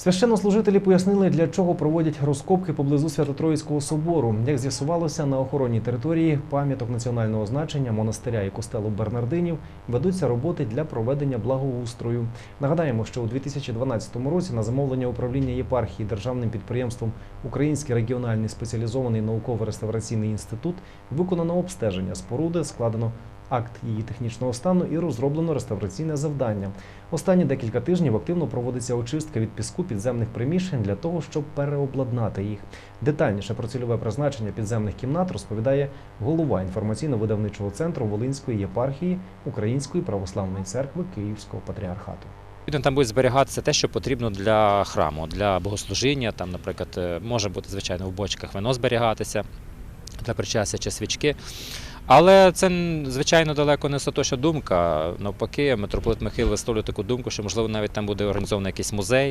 Священнослужителі пояснили, для чого проводять розкопки поблизу Свято-Троїцького собору. Як з'ясувалося, на охоронній території пам'яток національного значення монастиря і костелу Бернардинів ведуться роботи для проведення благоустрою. Нагадаємо, що у 2012 році на замовлення управління єпархії державним підприємством Український регіональний спеціалізований науково-реставраційний інститут виконано обстеження споруди, складено акт її технічного стану і розроблено реставраційне завдання. Останні декілька тижнів активно проводиться очистка від піску підземних приміщень для того, щоб переобладнати їх. Детальніше про цільове призначення підземних кімнат розповідає голова інформаційно-видавничого центру Волинської єпархії Української православної церкви Київського патріархату. Там буде зберігатися те, що потрібно для храму, для богослужіння. Там, наприклад, е, може бути, звичайно, в бочках вино зберігатися для причастя чи свічки. Але це, звичайно, далеко не остаточна думка. Навпаки, митрополит Михайло висловлює таку думку, що, можливо, навіть там буде організований якийсь музей.